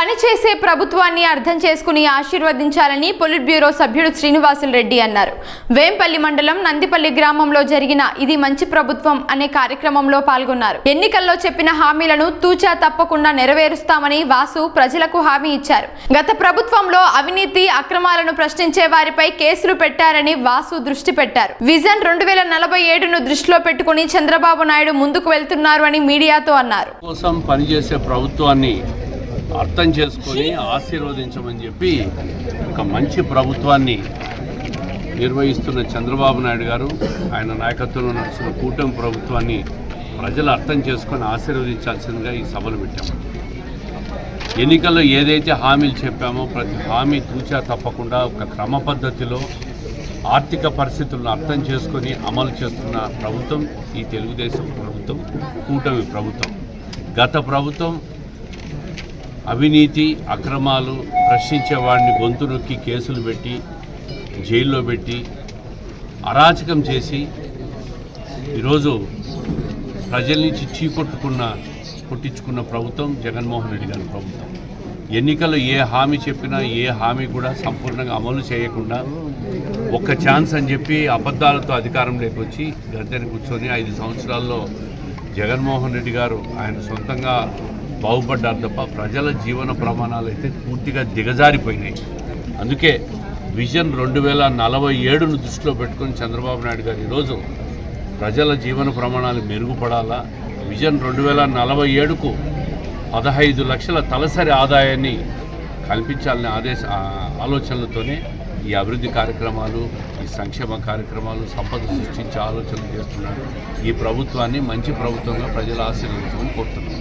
పనిచేసే ప్రభుత్వాన్ని అర్థం చేసుకుని ఆశీర్వదించాలని పొలిట్ బ్యూరో సభ్యుడు శ్రీనివాసులు రెడ్డి అన్నారు. వేంపల్లి మండలం నందిపల్లి గ్రామంలో జరిగిన ఇది మంచి ప్రభుత్వం అనే కార్యక్రమంలో పాల్గొన్నారు. ఎన్నికల్లో చెప్పిన హామీలను తూచా తప్పకుండా నెరవేరుస్తామని వాసు ప్రజలకు హామీ ఇచ్చారు. గత ప్రభుత్వంలో అవినీతి అక్రమాలను ప్రశ్నించే వారిపై కేసులు పెట్టారని వాసు దృష్టి పెట్టారు. విజన్ రెండు వేల నలభై ఏడును దృష్టిలో పెట్టుకుని చంద్రబాబు నాయుడు ముందుకు వెళ్తున్నారు అని మీడియాతో అన్నారు. కోసం పనిచేసే ప్రభుత్వాన్ని అర్థం చేసుకొని ఆశీర్వదించమని చెప్పి ఒక మంచి ప్రభుత్వాన్ని నిర్వహిస్తున్న చంద్రబాబు నాయుడు గారు ఆయన నాయకత్వంలో నడుస్తున్న కూటమి ప్రభుత్వాన్ని ప్రజలు అర్థం చేసుకొని ఆశీర్వదించాల్సిందిగా ఈ సభలు పెట్టాము ఎన్నికల్లో ఏదైతే హామీలు చెప్పామో ప్రతి హామీ తూచా తప్పకుండా ఒక క్రమ పద్ధతిలో ఆర్థిక పరిస్థితులను అర్థం చేసుకొని అమలు చేస్తున్న ప్రభుత్వం ఈ తెలుగుదేశం ప్రభుత్వం కూటమి ప్రభుత్వం. గత ప్రభుత్వం అవినీతి అక్రమాలు ప్రశ్నించే వాడిని గొంతు నొక్కి కేసులు పెట్టి జైల్లో పెట్టి అరాచకం చేసి ఈరోజు ప్రజల నుంచి చీకొట్టుకున్న కొట్టించుకున్న ప్రభుత్వం జగన్మోహన్ రెడ్డి గారి ప్రభుత్వం. ఎన్నికల్లో ఏ హామీ చెప్పినా ఏ హామీ కూడా సంపూర్ణంగా అమలు చేయకుండా ఒక్క ఛాన్స్ అని చెప్పి అబద్ధాలతో అధికారంలోకి వచ్చి గద్దెని కూర్చొని ఐదు సంవత్సరాల్లో జగన్మోహన్ రెడ్డి గారు ఆయన సొంతంగా బాగుపడ్డారు తప్ప ప్రజల జీవన ప్రమాణాలు అయితే పూర్తిగా దిగజారిపోయినాయి. అందుకే విజన్ రెండు వేల నలభై ఏడును దృష్టిలో పెట్టుకొని చంద్రబాబు నాయుడు గారు ఈరోజు ప్రజల జీవన ప్రమాణాలు మెరుగుపడాలా? విజన్ రెండు వేల నలభై ఏడుకు పదహైదు లక్షల తలసరి ఆదాయాన్ని కల్పించాలనే ఆదేశ ఆలోచనలతోనే ఈ అభివృద్ధి కార్యక్రమాలు ఈ సంక్షేమ కార్యక్రమాలు సంపద సృష్టించే ఆలోచనలు చేస్తున్నారు. ఈ ప్రభుత్వాన్ని మంచి ప్రభుత్వంగా ప్రజలు ఆశీర్వదించమని కోరుతున్నాను